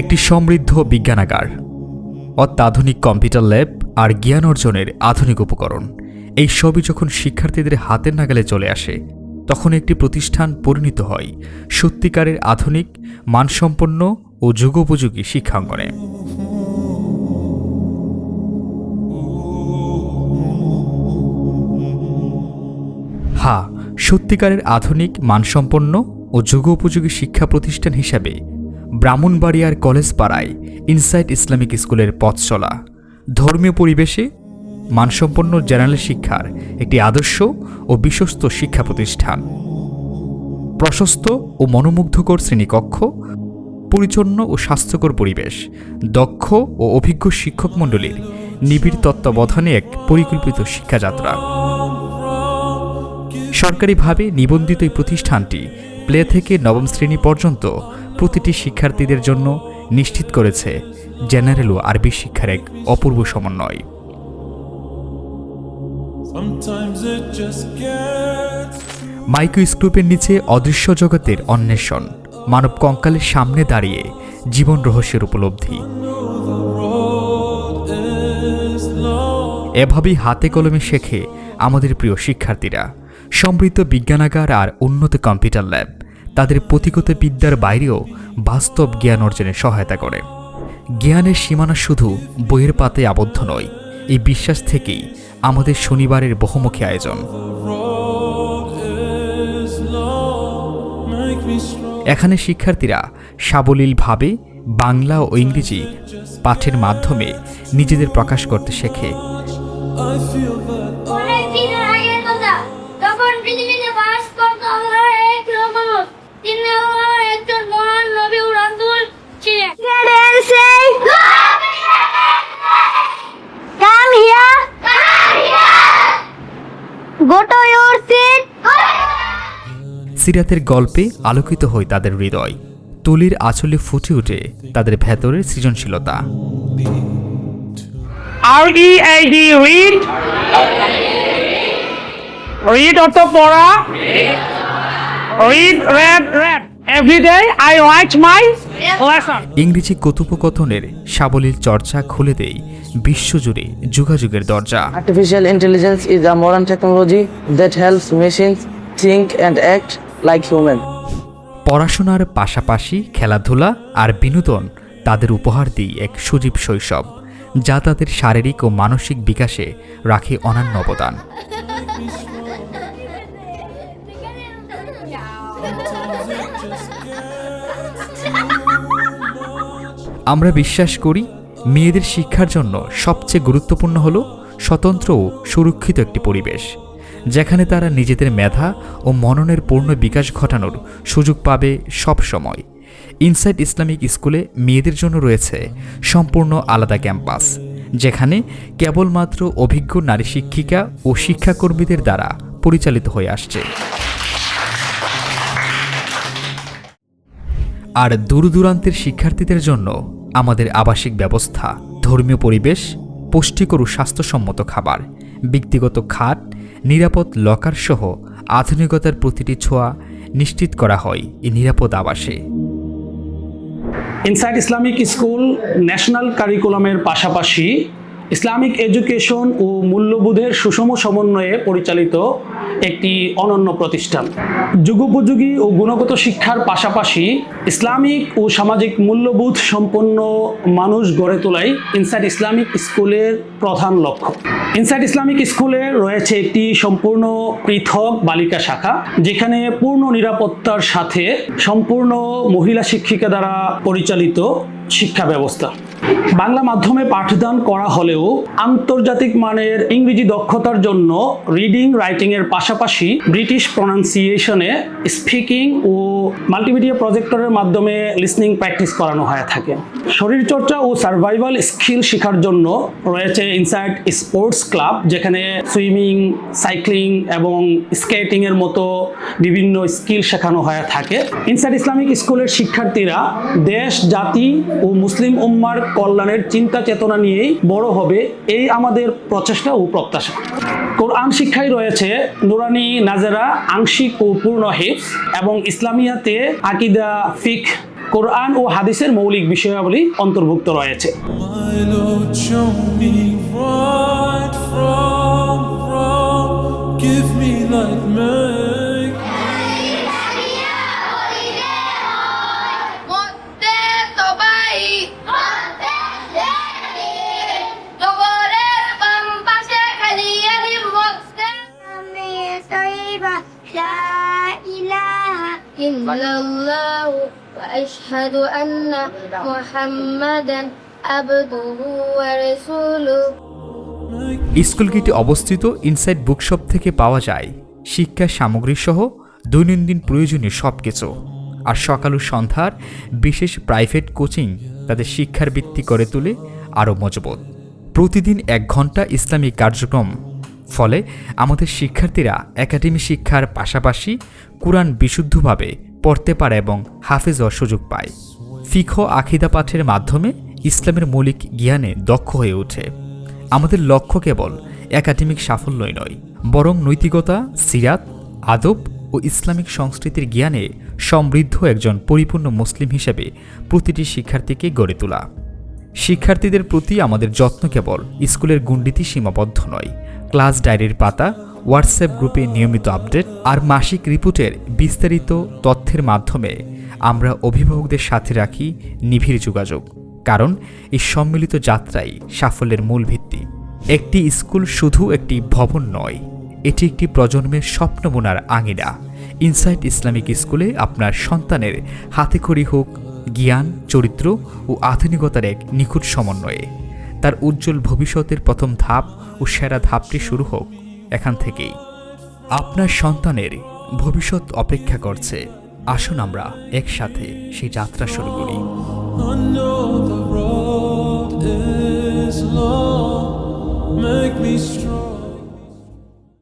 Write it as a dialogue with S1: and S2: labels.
S1: একটি সমৃদ্ধ বিজ্ঞানাগার, অত্যাধুনিক কম্পিউটার ল্যাব আর জ্ঞান অর্জনের আধুনিক উপকরণ। এই সবই যখন শিক্ষার্থীদের হাতের নাগালে চলে আসে, তখন একটি প্রতিষ্ঠান পরিণত হয় সত্যিকারের আধুনিক, মানসম্পন্ন ও যুগোপযোগী শিক্ষাঙ্গনে। হা সত্যিকারের আধুনিক, মানসম্পন্ন ও যুগোপযোগী শিক্ষা প্রতিষ্ঠান হিসাবে ব্রাহ্মণবাড়িয়ার কলেজ পাড়ায় ইনসাইট ইসলামিক স্কুলের পথ চলা ধর্মীয় পরিবেশে মানসম্পন্ন জেনারেল শিক্ষার একটি আদর্শ ও বিশ্বস্ত শিক্ষা প্রতিষ্ঠান। প্রশস্ত ও মনোমুগ্ধকর শ্রেণীকক্ষ, পরিচ্ছন্ন ও স্বাস্থ্যকর পরিবেশ, দক্ষ ও অভিজ্ঞ শিক্ষক মণ্ডলীর নিবিড় তত্ত্বাবধানে এক পরিকল্পিত শিক্ষাযাত্রা। সরকারিভাবে নিবন্ধিত এই প্রতিষ্ঠানটি প্লে থেকে নবম শ্রেণি পর্যন্ত প্রতিটি শিক্ষার্থীদের জন্য নিশ্চিত করেছে জেনারেল ও আরবি শিক্ষার এক অপূর্ব সমন্বয়। মাইক্রোস্কোপের নিচে অদৃশ্য জগতের অন্বেষণ মানব কঙ্কালের সামনে দাঁড়িয়ে জীবন রহস্যের উপলব্ধি. এভাবেই হাতে কলমে শেখে আমাদের প্রিয় শিক্ষার্থীরা। সমৃদ্ধ বিজ্ঞানাগার আর উন্নত কম্পিউটার ল্যাব। তাদের প্রতিগত বিদ্যার বাইরেও বাস্তব জ্ঞান অর্জনে সহায়তা করে জ্ঞানের সীমানা শুধু বইয়ের পাতে আবদ্ধ নয়, এই বিশ্বাস থেকেই আমাদের শনিবারের বহুমুখী আয়োজন. এখানে শিক্ষার্থীরা সাবলীলভাবে বাংলা ও ইংরেজি পাঠের মাধ্যমে নিজেদের প্রকাশ করতে শেখে
S2: তিনি একজন মহান নবী ও রাসূল ছিলেন
S1: সিরাতের গল্পে আলোকিত হয় তাদের হৃদয়। তুলির আঁচলে ফুটে ওঠে তাদের ভেতরের সৃজনশীলতা।
S3: আর ই এই ডি রিড রিড অর্থ পড়া read read read every day I write my lesson
S1: ইংরেজি কথোপকথনের সাবলীল চর্চা খুলে দেয় বিশ্বজুড়ে যোগাযোগের দরজা।
S4: Artificial intelligence is a modern technology that helps machines think and act like humans.
S1: পড়াশোনার পাশাপাশি খেলাধুলা আর বিনোদন তাদের উপহার দিই এক সজীব শৈশব যা তাদের শারীরিক ও মানসিক বিকাশে রাখে অনন্য অবদান। আমরা বিশ্বাস করি মেয়েদের শিক্ষার জন্য সবচেয়ে গুরুত্বপূর্ণ হল স্বতন্ত্র ও সুরক্ষিত একটি পরিবেশ, যেখানে তারা নিজেদের মেধা ও মননের পূর্ণ বিকাশ ঘটানোর সুযোগ পাবে সব সময়। ইনসাইড ইসলামিক স্কুলে মেয়েদের জন্য রয়েছে সম্পূর্ণ আলাদা ক্যাম্পাস, যেখানে কেবলমাত্র অভিজ্ঞ নারী শিক্ষিকা ও শিক্ষাকর্মীদের দ্বারা পরিচালিত হয়ে আসছে। আর দূর দূরান্তের শিক্ষার্থীদের জন্য আমাদের আবাসিক ব্যবস্থা, ধর্মীয় পরিবেশ, পুষ্টিকর ও স্বাস্থ্যসম্মত খাবার, ব্যক্তিগত খাট, নিরাপদ লকার সহ আধুনিকতার প্রতিটি ছোঁয়া নিশ্চিত করা হয় এই নিরাপদ আবাসে।
S3: ইনসাইড ইসলামিক স্কুল ন্যাশনাল কারিকুলামের পাশাপাশি ইসলামিক এডুকেশন ও মূল্যবোধের সুষম সমন্বয়ে পরিচালিত একটি অনন্য প্রতিষ্ঠান। যুগোপযোগী ও গুণগত শিক্ষার পাশাপাশি ইসলামিক ও সামাজিক মূল্যবোধ সম্পন্ন মানুষ গড়ে তোলাই ইনসাইড ইসলামিক স্কুলের প্রধান লক্ষ্য। ইনসাইড ইসলামিক স্কুলে রয়েছে একটি সম্পূর্ণ পৃথক বালিকা শাখা, যেখানে পূর্ণ নিরাপত্তার সাথে সম্পূর্ণ মহিলা শিক্ষিকা দ্বারা পরিচালিত শিক্ষা ব্যবস্থা। বাংলা মাধ্যমে পাঠদান করা হলেও আন্তর্জাতিক মানের ইংরেজি দক্ষতার জন্য রিডিং রাইটিংয়ের পাশাপাশি ব্রিটিশ প্রনাউন্সিয়েশনে স্পিকিং ও মাল্টিমিডিয়া প্রজেক্টরের মাধ্যমে লিসনিং প্র্যাকটিস করানো হয়ে থাকে। শরীরচর্চা ও সার্ভাইভাল স্কিল শেখার জন্য রয়েছে ইনসাইড স্পোর্টস ক্লাব যেখানে সুইমিং সাইক্লিং এবং স্কেটিং এর মতো বিভিন্ন স্কিল শেখানো হয়ে থাকে। ইনসাইড ইসলামিক স্কুলের শিক্ষার্থীরা দেশ, জাতি ও মুসলিম উম্মার কল্যাণের চিন্তা চেতনা নিয়েই বড় হবে এই আমাদের প্রচেষ্টা ও প্রত্যাশা। কোরআন শিক্ষায় রয়েছে নুরানি নাজেরা আংশিক ও পূর্ণ হিফ এবং ইসলামিয়াতে আকিদা ফিক কোরআন ও হাদিসের মৌলিক বিষয়াবলী অন্তর্ভুক্ত রয়েছে.
S5: Give me light,
S2: ইলাহা ইল্লাল্লাহ وأشهد أن محمدا عبده ورسوله
S1: স্কুল গেটে অবস্থিত ইনসাইড বুকশপ থেকে পাওয়া যায় শিক্ষা সামগ্রী সহ দৈনন্দিন প্রয়োজনীয় সব কিছু আর সকাল ও সন্ধ্যার বিশেষ প্রাইভেট কোচিং তাদের শিক্ষার ভিত্তি করে তোলে আরও মজবুত প্রতিদিন এক ঘন্টা ইসলামিক কার্যক্রম ফলে আমাদের শিক্ষার্থীরা একাডেমি শিক্ষার পাশাপাশি কোরআন বিশুদ্ধভাবে পড়তে পারে এবং হাফেজ হওয়ার সুযোগ পায়। ফিখ আখিদা পাঠের মাধ্যমে ইসলামের মৌলিক জ্ঞানে দক্ষ হয়ে ওঠে। আমাদের লক্ষ্য কেবল একাডেমিক সাফল্যই নয়, বরং নৈতিকতা, সিরাত, আদব ও ইসলামিক সংস্কৃতির জ্ঞানে সমৃদ্ধ একজন পরিপূর্ণ মুসলিম হিসেবে প্রতিটি শিক্ষার্থীকে গড়ে তোলা। শিক্ষার্থীদের প্রতি আমাদের যত্ন কেবল স্কুলের গুন্ডিতে সীমাবদ্ধ নয়। ক্লাস ডায়েরির পাতা, হোয়াটসঅ্যাপ গ্রুপে নিয়মিত আপডেট আর মাসিক রিপোর্টের বিস্তারিত তথ্যের মাধ্যমে আমরা অভিভাবকদের সাথে রাখি নিবিড় যোগাযোগ। কারণ এই সম্মিলিত যাত্রাই সাফল্যের মূল ভিত্তি। একটি স্কুল শুধু একটি ভবন নয়, এটি একটি প্রজন্মের স্বপ্ন বোনার আঙিনা। ইনসাইট ইসলামিক স্কুলে আপনার সন্তানের হাতেখড়ি হোক জ্ঞান, চরিত্র ও আধুনিকতার এক নিখুঁত সমন্বয়ে। তার উজ্জ্বল ভবিষ্যতের প্রথম ধাপ ও সেরা ধাপটি শুরু হোক এখান থেকেই। আপনার সন্তানের ভবিষ্যৎ অপেক্ষা করছে। আসুন আমরা একসাথে সেই যাত্রা শুরু করি।
S5: Make me strong.